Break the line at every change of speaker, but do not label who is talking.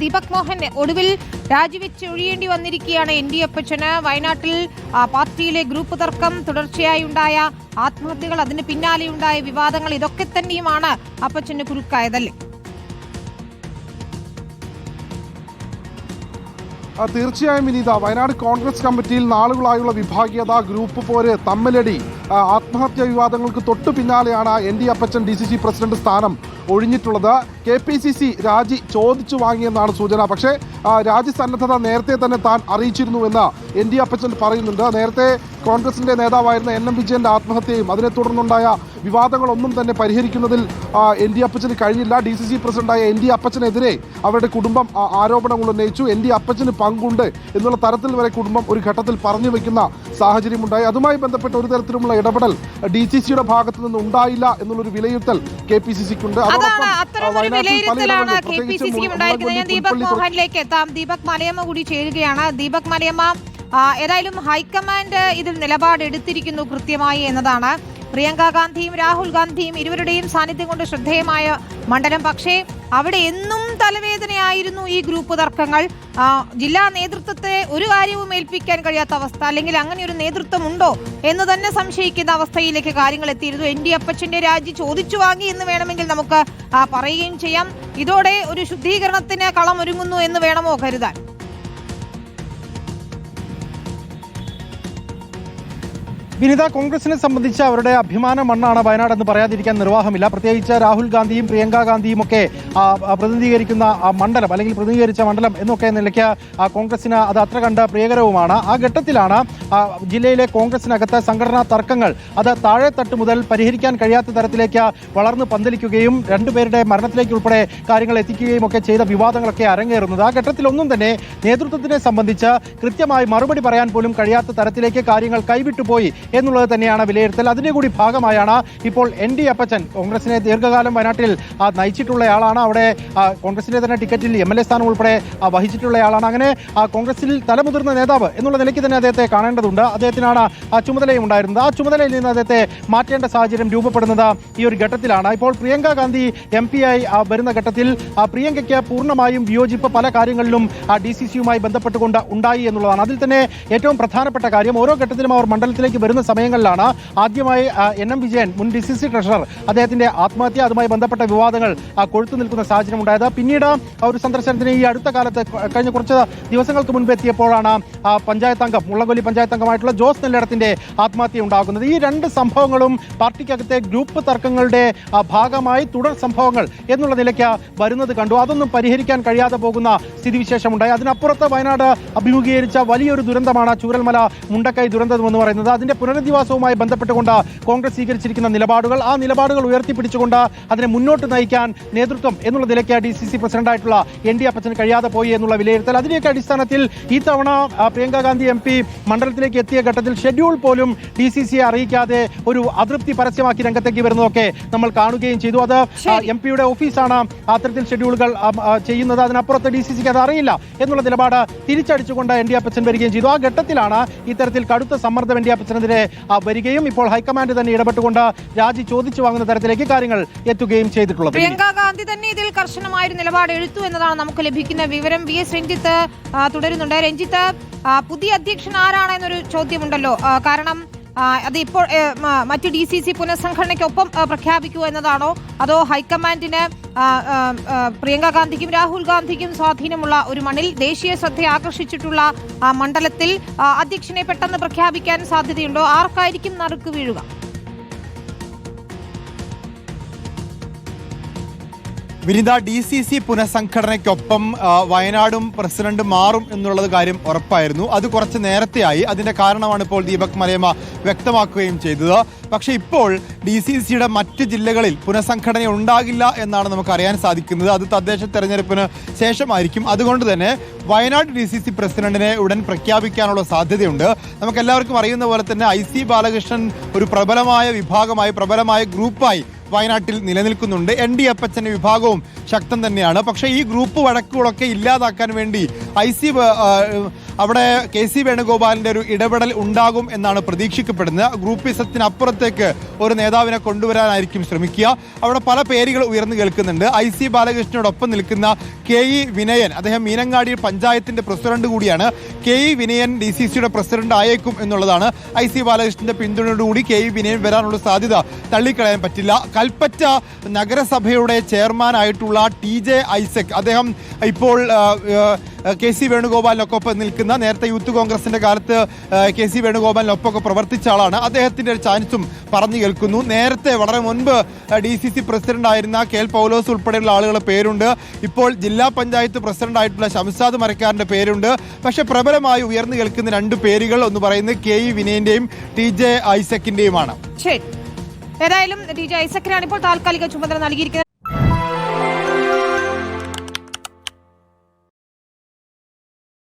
ദീപക് മോഹൻ ഒടുവിൽ രാജിവെച്ച് ഒഴിയേണ്ടി വന്നിരിക്കുകയാണ് എൻ ഡി അപ്പച്ചന്. വയനാട്ടിൽ പാർട്ടിയിലെ ഗ്രൂപ്പ് തർക്കം തുടർച്ചയായി ഉണ്ടായ ആത്മഹത്യകൾ അതിന് പിന്നാലെയുണ്ടായ വിവാദങ്ങൾ ഇതൊക്കെ തന്നെയുമാണ് അപ്പച്ചന് കുരുക്കായതല്ലേ?
തീർച്ചയായും വിനീത വയനാട് കോൺഗ്രസ് കമ്മിറ്റിയിൽ നാളുകളായുള്ള വിഭാഗീയത ഗ്രൂപ്പ് പോര് തമ്മിലടി. ആത്മഹത്യാ വിവാദങ്ങൾക്ക് തൊട്ടു പിന്നാലെയാണ് N D Appachan D C C president സ്ഥാനം ഒഴിഞ്ഞിട്ടുള്ളത്. കെ പി സി സി രാജി ചോദിച്ചു വാങ്ങിയെന്നാണ് സൂചന. പക്ഷേ രാജി സന്നദ്ധത നേരത്തെ തന്നെ താൻ അറിയിച്ചിരുന്നു എന്ന് എൻ ഡി അപ്പച്ചൻ പറയുന്നുണ്ട്. നേരത്തെ കോൺഗ്രസിന്റെ നേതാവായിരുന്ന എൻ എം വിജയന്റെ ആത്മഹത്യയും അതിനെ തുടർന്നുണ്ടായ വിവാദങ്ങളൊന്നും തന്നെ പരിഹരിക്കുന്നതിൽ എൻ ഡി അപ്പച്ചന് കഴിഞ്ഞില്ല. ഡി സി സി പ്രസിഡന്റായ എൻ ഡി അപ്പച്ചനെതിരെ അവരുടെ കുടുംബം ആരോപണങ്ങൾ ഉന്നയിച്ചു. എൻ ഡി അപ്പച്ചന് പങ്കുണ്ട് എന്നുള്ള തരത്തിൽ വരെ കുടുംബം ഒരു ഘട്ടത്തിൽ പറഞ്ഞു വെക്കുന്ന സാഹചര്യമുണ്ടായി. അതുമായി ബന്ധപ്പെട്ട ഒരു തരത്തിലുമുള്ള ഇടപെടൽ ഡി സി സിയുടെ ഭാഗത്തു നിന്ന് ഉണ്ടായില്ല എന്നുള്ളൊരു വിലയിരുത്തൽ കെ പി സി സിക്കുണ്ട്.
സിക്കും
പ്രത്യേകിച്ച്
ദീപക് മോഹനിലേക്ക് എത്താം. ദീപക് മലയമ്മ കൂടി ചേരുകയാണ്. ദീപക് മലയമ്മ ഏതായാലും ഹൈക്കമാൻഡ് ഇതിൽ നിലപാടെടുത്തിരിക്കുന്നു കൃത്യമായി എന്നതാണ്. പ്രിയങ്ക ഗാന്ധിയും രാഹുൽ ഗാന്ധിയും ഇരുവരുടെയും സാന്നിധ്യം കൊണ്ട് ശ്രദ്ധേയമായ മണ്ഡലം. പക്ഷേ അവിടെ എന്നും തലവേദനയായിരുന്നു ഈ ഗ്രൂപ്പ് തർക്കങ്ങൾ. ജില്ലാ നേതൃത്വത്തെ ഒരു കാര്യവും ഏൽപ്പിക്കാൻ കഴിയാത്ത അവസ്ഥ അല്ലെങ്കിൽ അങ്ങനെ ഒരു നേതൃത്വം ഉണ്ടോ എന്ന് തന്നെ സംശയിക്കുന്ന അവസ്ഥയിലേക്ക് കാര്യങ്ങൾ എത്തിയിരുന്നു. എൻ ഡി അപ്പച്ചന്റെ രാജി ചോദിച്ചു വാങ്ങി എന്ന് വേണമെങ്കിൽ നമുക്ക് പറയുകയും ചെയ്യാം. ഇതോടെ ഒരു ശുദ്ധീകരണത്തിന് കളമൊരുങ്ങുന്നു എന്ന് വേണമോ കരുതാൻ?
വിനിത കോൺഗ്രസിനെ സംബന്ധിച്ച് അവരുടെ അഭിമാന മണ്ണാണ് വയനാട് എന്ന് പറയാതിരിക്കാൻ നിർവാഹമില്ല. പ്രത്യേകിച്ച് രാഹുൽ ഗാന്ധിയും പ്രിയങ്ക ഗാന്ധിയും ഒക്കെ പ്രതിനിധീകരിക്കുന്ന മണ്ഡലം അല്ലെങ്കിൽ പ്രതിനിധീകരിച്ച മണ്ഡലം എന്നൊക്കെ നിലയ്ക്ക് കോൺഗ്രസിന് അത് അത്ര കണ്ട് പ്രിയകരവുമാണ്. ആ ഘട്ടത്തിലാണ് ജില്ലയിലെ കോൺഗ്രസിനകത്ത് സംഘടനാ തർക്കങ്ങൾ അത് താഴെത്തട്ട് മുതൽ പരിഹരിക്കാൻ കഴിയാത്ത തരത്തിലേക്ക് വളർന്നു പന്തലിക്കുകയും രണ്ടുപേരുടെ മരണത്തിലേക്ക് ഉൾപ്പെടെ കാര്യങ്ങൾ എത്തിക്കുകയും ഒക്കെ ചെയ്ത വിവാദങ്ങളൊക്കെ അരങ്ങേറുന്നത്. ആ ഘട്ടത്തിലൊന്നും തന്നെ നേതൃത്വത്തിനെ സംബന്ധിച്ച് കൃത്യമായി മറുപടി പറയാൻ പോലും കഴിയാത്ത തരത്തിലേക്ക് കാര്യങ്ങൾ കൈവിട്ടുപോയി. എന്നുള്ളത് തന്നെയാണ് വിലയിരുത്തൽ. അതിന്റെ കൂടി ഭാഗമായാണ് ഇപ്പോൾ എൻ ഡി അപ്പച്ചൻ കോൺഗ്രസിനെ ദീർഘകാലം വയനാട്ടിൽ നയിച്ചിട്ടുള്ളയാളാണ്. അവിടെ കോൺഗ്രസിന്റെ തന്നെ ടിക്കറ്റിൽ എം എൽ എ സ്ഥാനം ഉൾപ്പെടെ വഹിച്ചിട്ടുള്ള വഹിച്ചിട്ടുള്ളയാളാണ്. അങ്ങനെ കോൺഗ്രസിൽ തലമുതിർന്ന നേതാവ് എന്നുള്ള നിലയ്ക്ക് തന്നെ അദ്ദേഹത്തെ കാണേണ്ടതുണ്ട്. അദ്ദേഹത്തിനാണ് ആ ചുമതലയും ഉണ്ടായിരുന്നത്. ആ ചുമതലയിൽ നിന്ന് അദ്ദേഹത്തെ മാറ്റേണ്ട സാഹചര്യം രൂപപ്പെടുന്നത് ഈ ഒരു ഘട്ടത്തിലാണ്. ഇപ്പോൾ പ്രിയങ്ക ഗാന്ധി എം പി ആയി വരുന്ന ഘട്ടത്തിൽ പ്രിയങ്കയ്ക്ക് പൂർണമായും വിയോജിപ്പ് പല കാര്യങ്ങളിലും ഡി സി സിയുമായി ബന്ധപ്പെട്ടുകൊണ്ട് ഉണ്ടായി എന്നുള്ളതാണ്. അതിൽ തന്നെ ഏറ്റവും പ്രധാനപ്പെട്ട കാര്യം ഓരോ ഘട്ടത്തിലും അവർ മണ്ഡലത്തിലേക്ക് വരുന്ന സമയങ്ങളിലാണ് ആദ്യമായി എൻ എം വിജയൻ മുൻ ഡി സി സി ട്രഷറർ അദ്ദേഹത്തിന്റെ ആത്മഹത്യ അതുമായി ബന്ധപ്പെട്ട വിവാദങ്ങൾ കൊഴുത്തു നിൽക്കുന്ന സാഹചര്യം ഉണ്ടായത് പിന്നീട് ഒരു സന്ദർശനത്തിന് ഈ അടുത്ത കാലത്ത് കഴിഞ്ഞ കുറച്ച് ദിവസങ്ങൾക്ക് മുൻപ് എത്തിയപ്പോഴാണ് പഞ്ചായത്ത് അംഗം മുള്ളംകൊല്ലി പഞ്ചായത്ത് അംഗമായിട്ടുള്ള ജോസ് നെല്ലടത്തിന്റെ ആത്മഹത്യ ഉണ്ടാകുന്നത്. ഈ രണ്ട് സംഭവങ്ങളും പാർട്ടിക്കകത്തെ ഗ്രൂപ്പ് തർക്കങ്ങളുടെ ഭാഗമായി തുടർ സംഭവങ്ങൾ എന്നുള്ള നിലയ്ക്ക് വരുന്നത് കണ്ടു. അതൊന്നും പരിഹരിക്കാൻ കഴിയാതെ പോകുന്ന സ്ഥിതിവിശേഷം സ്ഥിതിവിശേഷമുണ്ടായി. അതിനപ്പുറത്ത് വയനാട് അഭിമുഖീകരിച്ച വലിയൊരു ദുരന്തമാണ് ചൂരൽമല മുണ്ടക്കൈ ദുരന്തം എന്ന് പറയുന്നത്. അതിന്റെ പുനരധിവാസവുമായി ബന്ധപ്പെട്ടുകൊണ്ട് കോൺഗ്രസ് സ്വീകരിച്ചിരിക്കുന്ന നിലപാടുകൾ ആ നിലപാടുകൾ ഉയർത്തിപ്പിടിച്ചുകൊണ്ട് അതിനെ മുന്നോട്ട് നയിക്കാൻ നേതൃത്വം എന്നുള്ള നിലയ്ക്ക് ഡി സി സി പ്രസിഡന്റായിട്ടുള്ള എൻ ഡി അപ്പച്ചൻ കഴിയാതെ പോയി എന്നുള്ള വിലയിരുത്തൽ. അതിന്റെയൊക്കെ അടിസ്ഥാനത്തിൽ ഈ തവണ പ്രിയങ്ക ഗാന്ധി എം പി മണ്ഡലത്തിലേക്ക് എത്തിയ ഘട്ടത്തിൽ ഷെഡ്യൂൾ പോലും ഡി സി സിയെ അറിയിക്കാതെ ഒരു അതൃപ്തി പരസ്യമാക്കി രംഗത്തേക്ക് വരുന്നതൊക്കെ നമ്മൾ കാണുകയും ചെയ്തു. അത്. എം പിയുടെ ഓഫീസാണ് അത്തരത്തിൽ ഷെഡ്യൂളുകൾ ചെയ്യുന്നത്. അതിനപ്പുറത്ത് ഡി സി സിക്ക് അത് അറിയില്ല എന്നുള്ള നിലപാട് തിരിച്ചടിച്ചുകൊണ്ട് എൻ ഡി അപ്പച്ചൻ വരികയും ചെയ്തു. ആ ഘട്ടത്തിലാണ് ഇത്തരത്തിൽ കടുത്ത സമ്മർദ്ദം എൻ ഡി അപ്പച്ചനെതിരെ ആ, വരികയും ഇപ്പോൾ ഹൈക്കമാൻഡ് തന്നെ ഇടപെട്ടുകൊണ്ട് രാജി ചോദിച്ചു വാങ്ങുന്ന തരത്തിലേക്ക് കാര്യങ്ങൾ എത്തുകയും ചെയ്തിട്ടുള്ളത്.
പ്രിയങ്ക ഗാന്ധി തന്നെ ഇതിൽ കർശനമായ ഒരു നിലപാട് എടുത്തു എന്നതാണ് നമുക്ക് ലഭിക്കുന്ന വിവരം. വി. എസ്. രഞ്ജിത്ത് തുടരുന്നുണ്ട്. രഞ്ജിത്ത് പുതിയ അധ്യക്ഷൻ ആരാണ് എന്നൊരു ചോദ്യമുണ്ടല്ലോ. കാരണം അത് ഇപ്പോൾ മറ്റ് ഡി സി സി പുനഃസംഘടനയ്ക്കൊപ്പം പ്രഖ്യാപിക്കുക പ്രഖ്യാപിക്കൂ എന്നതാണോ? അതോ ഹൈക്കമാൻഡിന് പ്രിയങ്ക ഗാന്ധിക്കും രാഹുൽ ഗാന്ധിക്കും സ്വാധീനമുള്ള ഒരു മണ്ണിൽ ദേശീയ ശ്രദ്ധ ആകർഷിച്ചിട്ടുള്ള മണ്ഡലത്തിൽ അധ്യക്ഷനെ പെട്ടെന്ന് പ്രഖ്യാപിക്കാൻ സാധ്യതയുണ്ടോ? ആർക്കായിരിക്കും നറുക്ക് വീഴുക?
വിനിത ഡി സി സി പുനഃസംഘടനയ്ക്കൊപ്പം വയനാടും പ്രസിഡന്റ് മാറും എന്നുള്ളത് കാര്യം ഉറപ്പായിരുന്നു. അത് കുറച്ച് നേരത്തെയായി. അതിന്റെ കാരണമാണ് ഇപ്പോൾ ദീപക് മലയമ്മ വ്യക്തമാക്കുകയും ചെയ്തത്. പക്ഷേ ഇപ്പോൾ ഡി സി സിയുടെ മറ്റ് ജില്ലകളിൽ പുനഃസംഘടന ഉണ്ടാകില്ല എന്നാണ് നമുക്ക് അറിയാൻ സാധിക്കുന്നത്. അത് തദ്ദേശ തെരഞ്ഞെടുപ്പിന് ശേഷമായിരിക്കും. അതുകൊണ്ട് തന്നെ വയനാട് ഡി സി സി പ്രസിഡന്റിനെ ഉടൻ പ്രഖ്യാപിക്കാനുള്ള സാധ്യതയുണ്ട്. നമുക്ക് എല്ലാവർക്കും അറിയുന്ന പോലെ തന്നെ ഐ സി ബാലകൃഷ്ണൻ ഒരു പ്രബലമായ വിഭാഗമായി പ്രബലമായ ഗ്രൂപ്പായി വയനാട്ടിൽ നിലനിൽക്കുന്നുണ്ട്. എൻ ഡി അപ്പച്ചന്റെ വിഭാഗവും ശക്തം തന്നെയാണ്. പക്ഷേ ഈ ഗ്രൂപ്പ് വഴക്കുകളൊക്കെ ഇല്ലാതാക്കാൻ വേണ്ടി ഐ സി അവിടെ കെ സി വേണുഗോപാലിന്റെ ഒരു ഇടപെടൽ ഉണ്ടാകും എന്നാണ് പ്രതീക്ഷിക്കപ്പെടുന്നത്. ഗ്രൂപ്പിസത്തിനപ്പുറത്തേക്ക് ഒരു നേതാവിനെ കൊണ്ടുവരാനായിരിക്കും ശ്രമിക്കുക. അവിടെ പല പേരുകൾ ഉയർന്നു കേൾക്കുന്നുണ്ട്. ഐ സി ബാലകൃഷ്ണനോടൊപ്പം നിൽക്കുന്ന കെ ഇ വിനയൻ അദ്ദേഹം മീനങ്ങാടി പഞ്ചായത്തിന്റെ പ്രസിഡന്റ് കൂടിയാണ്. K E Vinayan D C സിയുടെ പ്രസിഡന്റ് ആയേക്കും എന്നുള്ളതാണ്. ഐ സി ബാലകൃഷ്ണന്റെ പിന്തുണയോടുകൂടി കെ ഇ വിനയൻ വരാനുള്ള സാധ്യത തള്ളിക്കളയാൻ പറ്റില്ല. കൽപ്പറ്റ നഗരസഭയുടെ ചെയർമാനായിട്ടുള്ള ടി ജെ ഐസക് അദ്ദേഹം ഇപ്പോൾ കെ സി വേണുഗോപാലിനൊക്കൊപ്പം നിൽക്കുന്ന നേരത്തെ യൂത്ത് കോൺഗ്രസിന്റെ കാലത്ത് കെ സി വേണുഗോപാലിനൊപ്പമൊക്കെ പ്രവർത്തിച്ച ആളാണ്. അദ്ദേഹത്തിന്റെ ഒരു ചാൻസും പറഞ്ഞു കേൾക്കുന്നു. നേരത്തെ വളരെ മുൻപ് ഡി സി സി പ്രസിഡന്റ് ആയിരുന്ന കെ എൽ പൗലോസ് ഉൾപ്പെടെയുള്ള ആളുകളുടെ പേരുണ്ട്. ഇപ്പോൾ ജില്ലാ പഞ്ചായത്ത് പ്രസിഡന്റ് ആയിട്ടുള്ള ഷംസാദ് മരക്കാരന്റെ പേരുണ്ട്. പക്ഷെ പ്രബലമായി ഉയർന്നു കേൾക്കുന്ന രണ്ട് പേരുകൾ എന്ന് പറയുന്നത് കെ ഇ വിനയന്റെയും ടി ജെ ഐസക്കിന്റെയുമാണ്.
ഏതായാലും ടി ജെ ഐസക്കിനാണ് ഇപ്പോൾ താൽക്കാലിക ചുമതല നൽകിയിരിക്കുന്നത്.